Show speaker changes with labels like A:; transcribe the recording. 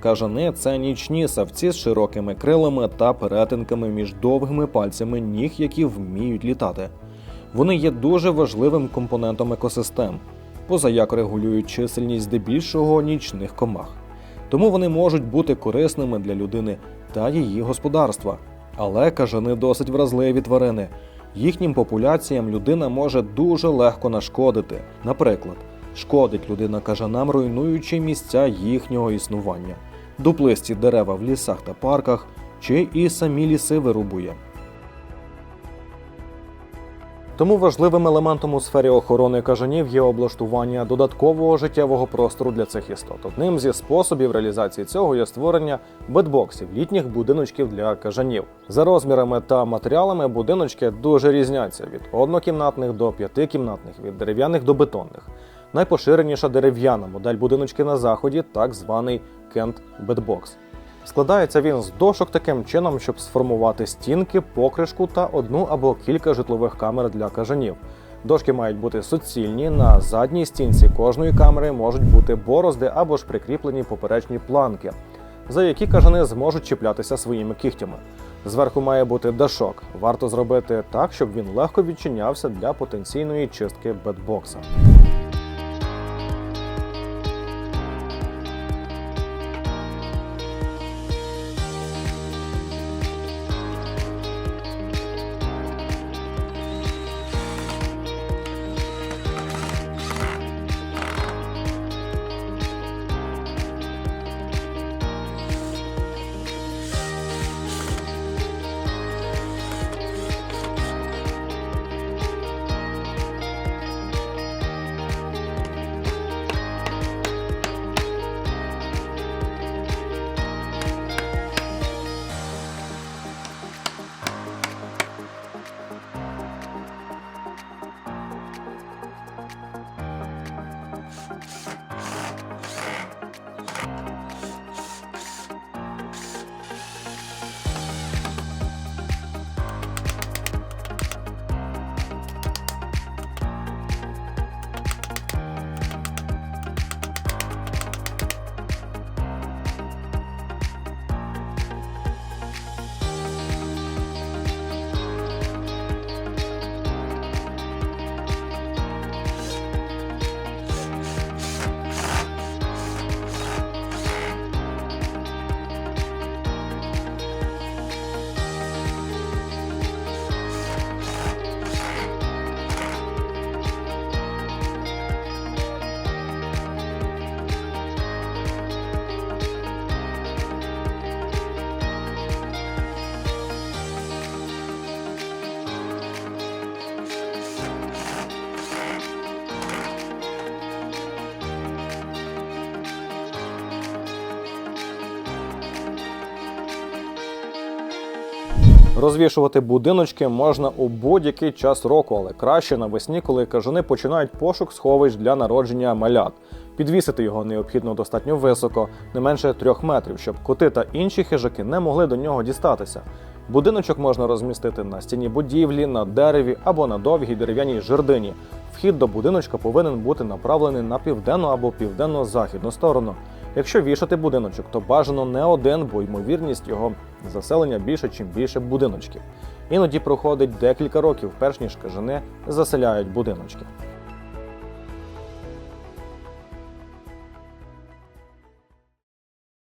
A: Кажани це нічні савці з широкими крилами та перетинками між довгими пальцями ніг, які вміють літати. Вони є дуже важливим компонентом екосистем, позаяк регулюють чисельність здебільшого нічних комах. Тому вони можуть бути корисними для людини та її господарства. Але кажани досить вразливі тварини. Їхнім популяціям людина може дуже легко нашкодити. Наприклад, шкодить людина кажанам, руйнуючи місця їхнього існування, дуплисті дерева в лісах та парках, чи і самі ліси вирубує. Тому важливим елементом у сфері охорони кажанів є облаштування додаткового життєвого простору для цих істот. Одним зі способів реалізації цього є створення бедбоксів, літніх будиночків для кажанів. За розмірами та матеріалами будиночки дуже різняться від однокімнатних до п'ятикімнатних, від дерев'яних до бетонних. Найпоширеніша дерев'яна модель будиночки на заході, так званий Кент Бедбокс. Складається він з дошок таким чином, щоб сформувати стінки, покришку та одну або кілька житлових камер для кажанів. Дошки мають бути суцільні. На задній стінці кожної камери можуть бути борозди або ж прикріплені поперечні планки, за які кажани зможуть чіплятися своїми кігтями. Зверху має бути дашок. Варто зробити так, щоб він легко відчинявся для потенційної чистки бедбокса. Розвішувати будиночки можна у будь-який час року, але краще навесні, коли кажани починають пошук сховищ для народження малят. Підвісити його необхідно достатньо високо, не менше трьох метрів, щоб коти та інші хижаки не могли до нього дістатися. Будиночок можна розмістити на стіні будівлі, на дереві або на довгій дерев'яній жердині. Вхід до будиночка повинен бути направлений на південну або південно-західну сторону. Якщо вішати будиночок, то бажано не один, бо ймовірність його заселення більше, чим більше будиночків. Іноді проходить декілька років, перш ніж кажани заселяють будиночки.